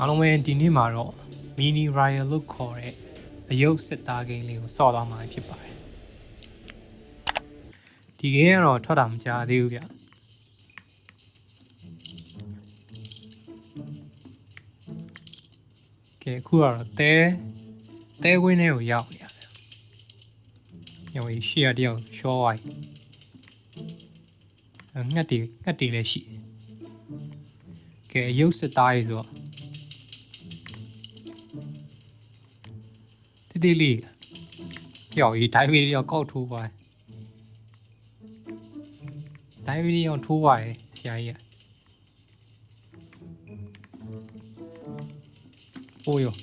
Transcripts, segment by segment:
အားလုံးပဲဒီနေ့မှာတော့ mini riot လို့ခေါ်တဲ့အယုတ်စစ်သားဂိမ်းလေးကိုစော့သွားမှာဖြစ်ပါတယ်ဒီဂိမ်းကတော့ထွက်တာမကြသေးဘူးဗျကဲအခုကတော့တဲတဲဝင်းထဲကိုရောက်နေရတယ်ရောင်ရှေ့ရတယောက်ရှော့ဝိုင်းငှက်တီငှက်တီလည်းရှိတယ်ကဲအယုတ်စစ်သားရေးဆိုတော့ တိတိလေးပြော်ဒီဒိုင်ဗီဒီယိုကောက်ထိုးပါဒိုင်ဗီဒီယိုထိုးပါရဆရာကြီးအိုးယော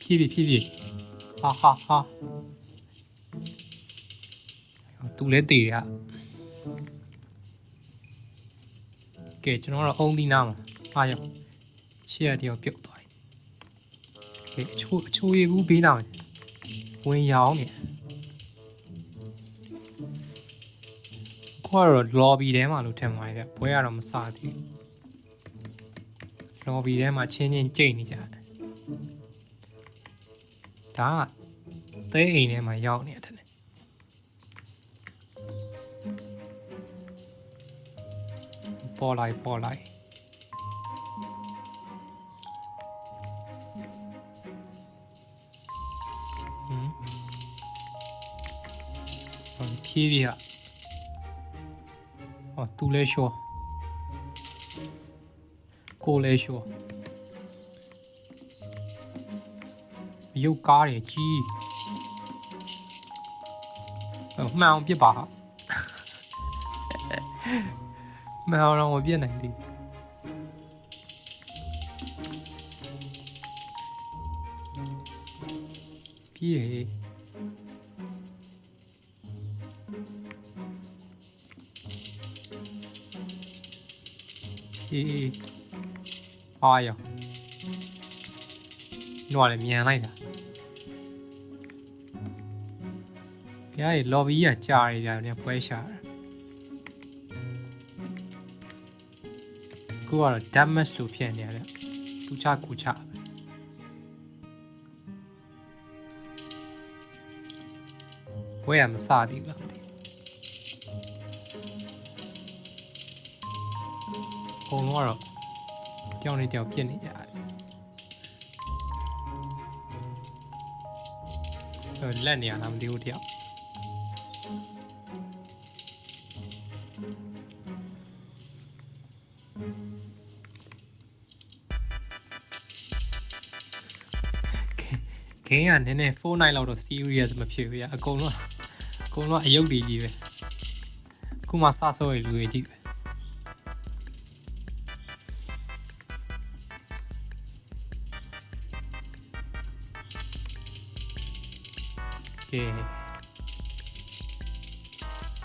ဖြည်းဖြည်းဖြည်းဖြည်းဟာဟာဟာသူလည်းတည်ရကဲကျွန်တော်တော့အုံးဒီနာမှာအားရောရှေ့ရတယောက်ပြုတ်သွားပြီကဲအချိုးအချိုးရည်ကူးဘေးနာမှာ ဝင်ရောင်းနေခေါ်တော့ lobby ထဲမှာလို့ထင်ပါတယ်ဗျဘွဲကတော့မစသေးဘူး lobby ထဲမှာချင်းချင်းကြိတ်နေကြတယ်ဒါကသဲအိမ်ထဲမှာရောက်နေတယ်ပေါ်လိုက်ပေါ်လိုက် ဖြည်းဖြည်းอ่ะဟောသူလဲရှော့ကိုလဲရှော့ရုပ်ကားတွေကြီးဟိုမှန်အောင်ပြစ်ပါဟာမှန်အောင်တော့မပြစ်နိုင်သေးဘူးပြေးရေ အေးအေးအားရညောလည်းမြန်လိုက်တာဘုရားရေ lobby ကကြာရကြတယ်ပွဲရှာတာကိုကတော့ damage လို့ဖြစ်နေရတယ်ကူချကူချပွဲရမစသေးဘူးလား အကုန်လုံးကတော့ကြောင်နေကြောင်ဖြစ်နေကြတယ်အဲ့လက်နေရတာမသိဘူးတယောက်ဂိမ်းကနည်းနည်း4 night လောက်တော့ serious မဖြစ်ဘူးရအကုန်လုံးအကုန်လုံးအယုတ်တွေကြီးပဲခုမှစဆော့ရလူတွေကြီးပဲ ကဲ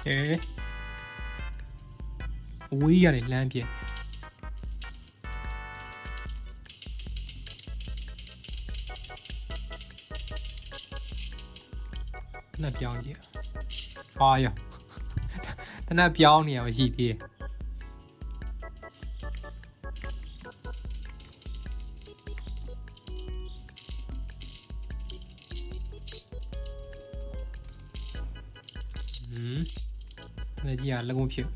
ကဲအဝေးရတယ်လမ်းပြည့်တနက်ပြောင်းကြည့်အာရတနက်ပြောင်းနေရမရှိသေးတယ် ဟမ်လက်ကြီးကလက်ကုန်းဖြစ်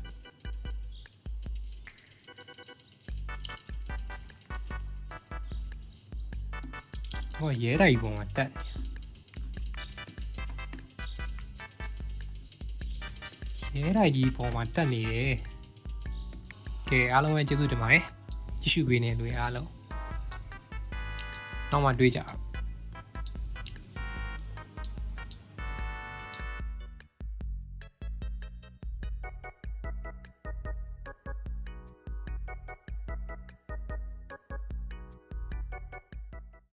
ဟောရဲတိုက်ပုံမှာတက်နေရဲတိုက်ကြီးပုံမှာတက်နေတယ်ကဲအားလုံးပဲကျေးဇူးတင်ပါတယ်ကြည့်ရှုပေးနေလူတွေအားလုံးနောက်မှတွေ့ကြအောင်